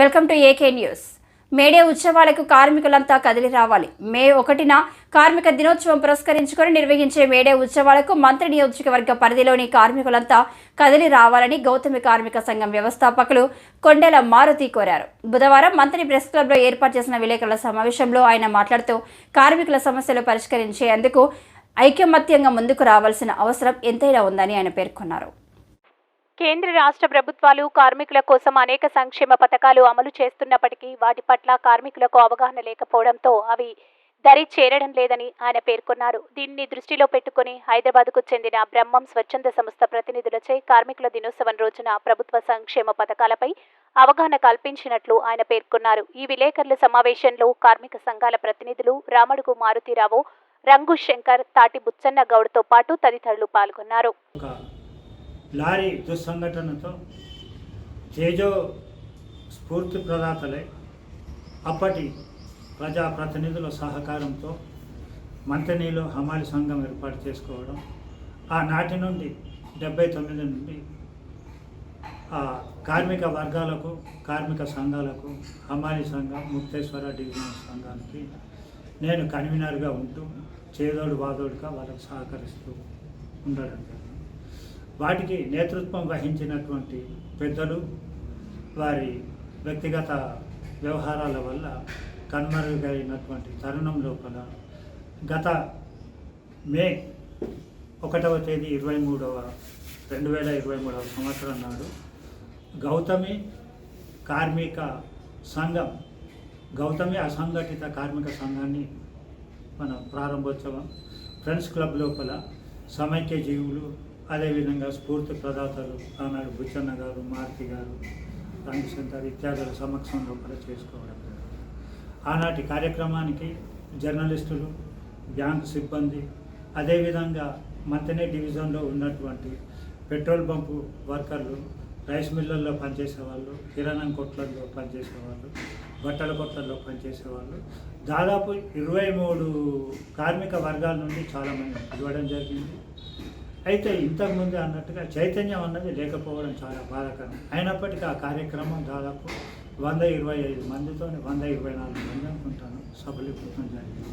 Welcome to AK news. May Day ఉత్సవాలకు కార్మికులంతా కదిలి రావాలి. మే ఒకటిన కార్మిక దినోత్సవం పురస్కరించుకొని నిర్వహించే మేడే ఉత్సవాలకు మంత్రి నియోజకవర్గ పరిధిలోని కార్మికులంతా కదిలి రావాలని గౌతమి కార్మిక సంఘం వ్యవస్థాపకులు కొండెల మారుతి కోరారు. బుధవారం మంత్రి ప్రెస్ క్లబ్లో ఏర్పాటు చేసిన విలేకరుల సమావేశంలో ఆయన మాట్లాడుతూ కార్మికుల సమస్యలు పరిష్కరించేందుకు ఐకమత్యంగా ముందుకు రావాల్సిన అవసరం ఎంతైనా ఉందని ఆయన పేర్కొన్నారు. కేంద్ర రాష్ట్ర ప్రభుత్వాలు కార్మికుల కోసం అనేక సంక్షేమ పథకాలు అమలు చేస్తున్నప్పటికీ వాటి పట్ల కార్మికులకు అవగాహన లేకపోవడంతో అవి దరి చేరడం లేదని ఆయన పేర్కొన్నారు. దీన్ని దృష్టిలో పెట్టుకుని హైదరాబాద్కు చెందిన బ్రహ్మం స్వచ్ఛంద సంస్థ ప్రతినిధులచే కార్మికుల దినోత్సవం రోజున ప్రభుత్వ సంక్షేమ పథకాలపై అవగాహన కల్పించినట్లు ఆయన పేర్కొన్నారు. ఈ విలేకరుల సమావేశంలో కార్మిక సంఘాల ప్రతినిధులు రామడుగు మారుతీరావు రంగు శంకర్ తాటి బుచ్చన్న గౌడ్తో పాటు తదితరులు పాల్గొన్నారు. లారీ దుస్సంఘటనతో తేజో స్ఫూర్తి ప్రదాతలై అప్పటి ప్రజాప్రతినిధుల సహకారంతో మంతనీలో హమాలి సంఘం ఏర్పాటు చేసుకోవడం ఆ నాటి నుండి డెబ్బై తొమ్మిది నుండి ఆ కార్మిక వర్గాలకు కార్మిక సంఘాలకు హమాలి సంఘం ముక్తేశ్వర డివిజన్ సంఘానికి నేను కన్వీనర్గా ఉంటూ చేదోడు వాదోడుగా వాళ్ళకు సహకరిస్తూ ఉండడం జరిగింది. వాటికి నేతృత్వం వహించినటువంటి పెద్దలు వారి వ్యక్తిగత వ్యవహారాల వల్ల కన్మరుగైనటువంటి తరుణం లోపల గత మే ఒకటవ తేదీ ఇరవై మూడవ రెండు వేల ఇరవై మూడవ సంవత్సరం నాడు గౌతమి కార్మిక సంఘం గౌతమి అసంఘటిత కార్మిక సంఘాన్ని మనం ప్రారంభోత్సవం ఫ్రెండ్స్ క్లబ్ లోపల సమైక్య జీవులు అదేవిధంగా స్ఫూర్తి ప్రదాతలు ఆనాడు బుచ్చన్న గారు మారుతి గారు రంగశంకర్ ఇత్యాదుల సమక్షంలో కూడా చేసుకోవడం ఆనాటి కార్యక్రమానికి జర్నలిస్టులు బ్యాంక్ సిబ్బంది అదేవిధంగా మంతనే డివిజన్లో ఉన్నటువంటి పెట్రోల్ బంకు వర్కర్లు రైస్ మిల్లల్లో పనిచేసేవాళ్ళు కిరాణం కొట్లల్లో పనిచేసేవాళ్ళు బట్టల కొట్లల్లో పనిచేసేవాళ్ళు. దాదాపు ఇరవై మూడు కార్మిక వర్గాల నుండి చాలామంది ఇవ్వడం జరిగింది. అయితే ఇంతకుముందు అన్నట్టుగా చైతన్యం అన్నది లేకపోవడం చాలా బాధాకరం. అయినప్పటికీ ఆ కార్యక్రమం దాదాపు వంద ఇరవై ఐదు మందితో వంద ఇరవై నాలుగు మంది అనుకుంటాను సఫలీకృతం జరిగింది.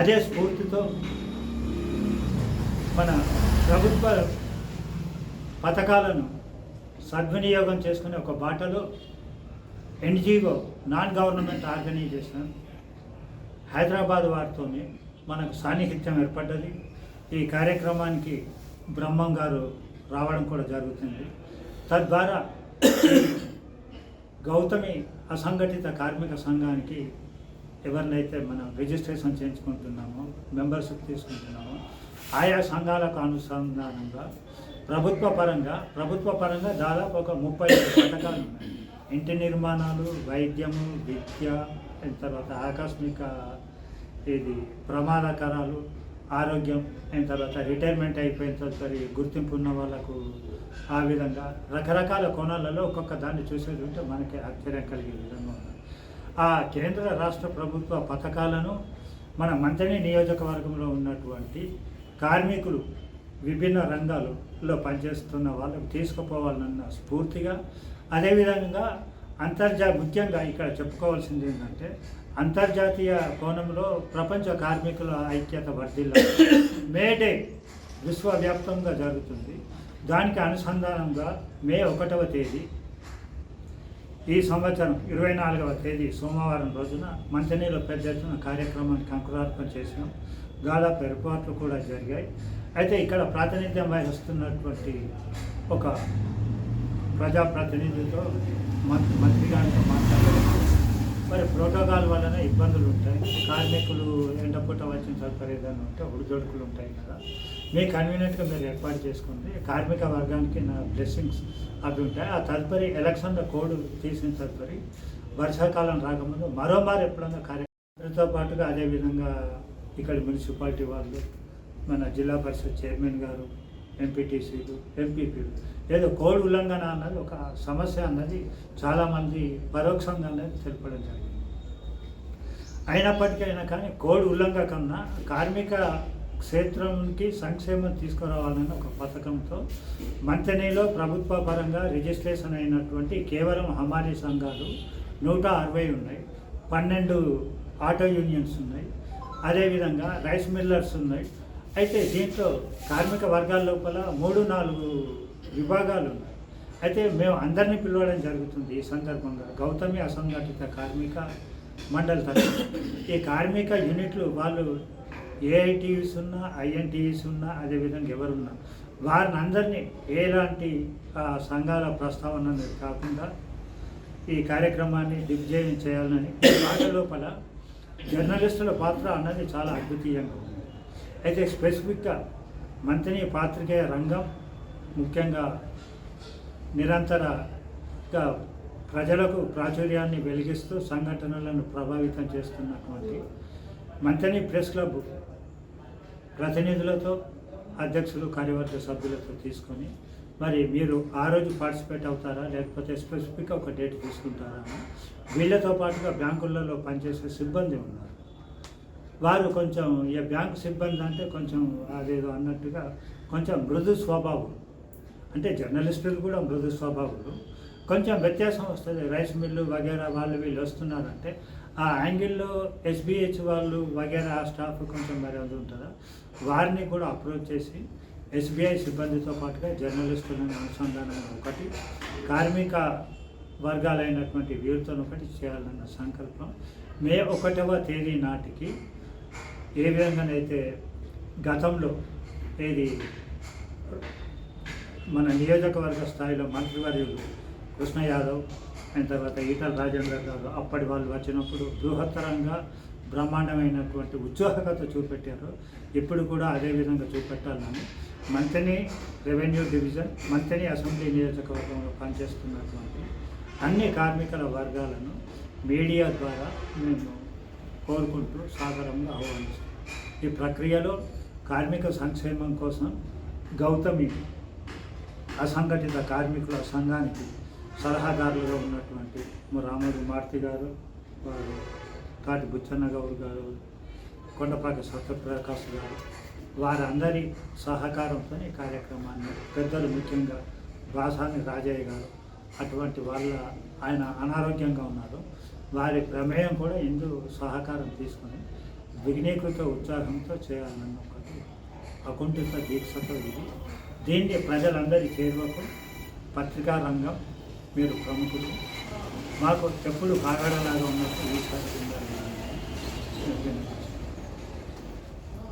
అదే స్ఫూర్తితో మన ప్రభుత్వ పథకాలను సద్వినియోగం చేసుకునే ఒక బాటలో NGO non government organisation Hyderabad వారితో మనకు సాన్నిహిత్యం ఏర్పడ్డది. ఈ కార్యక్రమానికి బ్రహ్మం గారు రావడం కూడా జరుగుతుంది. తద్వారా గౌతమి అసంఘటిత కార్మిక సంఘానికి ఎవరినైతే మనం రిజిస్ట్రేషన్ చేయించుకుంటున్నామో మెంబర్షిప్ తీసుకుంటున్నామో ఆయా సంఘాలకు అనుసంధానంగా ప్రభుత్వ పరంగా ప్రభుత్వ పరంగా దాదాపు ఒక ముప్పై ఐదు పథకాలు ఉన్నాయి. ఇంటి నిర్మాణాలు వైద్యము విద్య తర్వాత ఆకస్మిక ఇది ప్రమాదకరాలు ఆరోగ్యం అయిన తర్వాత రిటైర్మెంట్ అయిపోయిన తర్వాత గుర్తింపు ఉన్న వాళ్ళకు ఆ విధంగా రకరకాల కోణాలలో ఒక్కొక్క దాన్ని చూసేది ఉంటే మనకి ఆశ్చర్యం కలిగే విధంగా ఉంది. ఆ కేంద్ర రాష్ట్ర ప్రభుత్వ పథకాలను మన మంత్రి నియోజకవర్గంలో ఉన్నటువంటి కార్మికులు విభిన్న రంగాలలో పనిచేస్తున్న వాళ్ళకు తీసుకుపోవాలన్న స్ఫూర్తిగా అదేవిధంగా అంతర్జా ముఖ్యంగా ఇక్కడ చెప్పుకోవాల్సింది ఏంటంటే అంతర్జాతీయ కోణంలో ప్రపంచ కార్మికుల ఐక్యత వర్ధిల్ల మేడే విశ్వవ్యాప్తంగా జరుగుతుంది. దానికి అనుసంధానంగా మే ఒకటవ తేదీ ఈ సంవత్సరం ఇరవై నాలుగవ తేదీ సోమవారం రోజున మంచినీళ్ళ పెద్ద ఎత్తున కార్యక్రమానికి అంకురార్పణ చేసినాం. దాదాపు ఏర్పాట్లు కూడా జరిగాయి. అయితే ఇక్కడ ప్రాతినిధ్యం వహిస్తున్నటువంటి ఒక ప్రజాప్రతినిధులతో మంత్రి మంత్రి గారితో మాట్లాడారు. మరి ప్రోటోకాల్ వలన ఇబ్బందులు ఉంటాయి. కార్మికులు ఎండపూట వచ్చిన సౌకర్యం ఏదైనా ఉంటే ఒడిదొడుకులు ఉంటాయి కదా. మీ కన్వీనియంట్గా మీరు ఏర్పాటు చేసుకోండి. కార్మిక వర్గానికి నా బ్లెస్సింగ్స్ అవి ఉంటాయి. ఆ తదుపరి ఎలక్షన్ల కోడ్ తీసిన తదుపరి వర్షాకాలం రాకముందు మరోమారు ఎప్పుడన్నా కార్యక్రమంతో పాటుగా అదేవిధంగా ఇక్కడ మున్సిపాలిటీ వాళ్ళు మన జిల్లా పరిషత్ చైర్మన్ గారు ఎంపీటీసీలు ఎంపీపీలు ఏదో కోడ్ ఉల్లంఘన అన్నది ఒక సమస్య అన్నది చాలామంది పరోక్షంగా అనేది తెలపడం జరిగింది. అయినప్పటికైనా కానీ కోడ్ ఉల్లంఘన కన్నా కార్మిక క్షేత్రంకి సంక్షేమం తీసుకురావాలని ఒక పథకంతో మంతనేలో ప్రభుత్వ పరంగా రిజిస్ట్రేషన్ అయినటువంటి కేవలం హమారీ సంఘాలు నూట అరవై ఉన్నాయి. పన్నెండు ఆటో యూనియన్స్ ఉన్నాయి. అదేవిధంగా రైస్ మిల్లర్స్ ఉన్నాయి. అయితే దీంట్లో కార్మిక వర్గాల లోపల మూడు నాలుగు విభాగాలు ఉన్నాయి అయితే మేము అందరినీ పిలవడం జరుగుతుంది ఈ సందర్భంగా. గౌతమి అసంఘటిత కార్మిక మండలి తరఫున. ఈ కార్మిక యూనిట్లు వాళ్ళు ఏఐటీయూస్ ఉన్నా ఐఎన్టీయూస్ ఉన్నా అదేవిధంగా ఎవరున్నా వారిని అందరినీ ఎలాంటి సంఘాల ప్రస్తావన కాకుండా ఈ కార్యక్రమాన్ని దిగ్విజయం చేయాలని వాటి లోపల జర్నలిస్టుల పాత్ర అన్నది చాలా అద్వితీయంగా ఉంది. అయితే స్పెసిఫిక్గా మంత్రి పాత్రికేయ రంగం ముఖ్యంగా నిరంతరంగా ప్రజలకు ప్రాచుర్యాన్ని వెలిగిస్తూ సంఘటనలను ప్రభావితం చేస్తున్నటువంటి మంతని ప్రెస్ క్లబ్ ప్రతినిధులతో అధ్యక్షులు కార్యవర్గ సభ్యులతో తీసుకొని మరి మీరు ఆ రోజు పార్టిసిపేట్ అవుతారా? లేకపోతే స్పెసిఫిక్గా ఒక డేట్ తీసుకుంటారా వీళ్ళతో పాటుగా బ్యాంకులలో పనిచేసే సిబ్బంది ఉన్నారు. వారు కొంచెం ఈ బ్యాంకు సిబ్బంది అంటే కొంచెం అదేదో అన్నట్టుగా కొంచెం మృదు స్వభావం అంటే జర్నలిస్టులు కూడా మృదు స్వభావులు. కొంచెం వ్యత్యాసం వస్తుంది. రైస్ మిల్లు వగేరా వాళ్ళు వీళ్ళు వస్తున్నారంటే ఆ యాంగిల్లో ఎస్బీహెచ్ వాళ్ళు వగేరా ఆ స్టాఫ్ కొంచెం మరి అది ఉంటుందా? వారిని కూడా అప్రోచ్ చేసి ఎస్బీఐ సిబ్బందితో పాటుగా జర్నలిస్టులను అనుసంధానం ఒకటి కార్మిక వర్గాలైనటువంటి వీరితో ఒకటి చేయాలన్న సంకల్పం. మే ఒకటవ తేదీ నాటికి ఏ విధంగానైతే గతంలో ఏది మన నియోజకవర్గ స్థాయిలో మంత్రివర్యులు కృష్ణ యాదవ్ అయిన తర్వాత ఈటల రాజేంద్ర గారు అప్పటి వాళ్ళు వచ్చినప్పుడు బృహత్తరంగా బ్రహ్మాండమైనటువంటి ఉత్సాహకత చూపెట్టారు. ఇప్పుడు కూడా అదే విధంగా చూపెట్టాలని Manthani revenue division Manthani assembly నియోజకవర్గంలో పనిచేస్తున్నటువంటి అన్ని కార్మికుల వర్గాలను మీడియా ద్వారా మేము కోరుకుంటూ సాగరంలో ఆహ్వానిస్తాం. ఈ ప్రక్రియలో కార్మిక సంక్షేమం కోసం గౌతమి అసంఘటిత కార్మికుల సంఘానికి సలహాదారులుగా ఉన్నటువంటి మా రాముడు మారుతి గారు వారు కాటి బుచ్చన్న గౌడ్ గారు కొండపాటి సత్యప్రకాష్ గారు వారందరి సహకారంతో ఈ కార్యక్రమాన్ని పెద్దలు ముఖ్యంగా బాసాని రాజయ్య గారు అటువంటి వాళ్ళ ఆయన అనారోగ్యంగా ఉన్నారు. వారి ప్రమేయం కూడా ఇందు సహకారం తీసుకొని విఘ్నీకృత ఉత్సాహంతో చేయాలన్న ఒకటి అకుంఠిత దీక్షతో ఇది. దీన్ని ప్రజలందరి చేరువకు పత్రికా రంగం మీరు ప్రముఖులు. మాకు చెప్పులు కాగడలాగా ఉన్నట్టు ఈసారి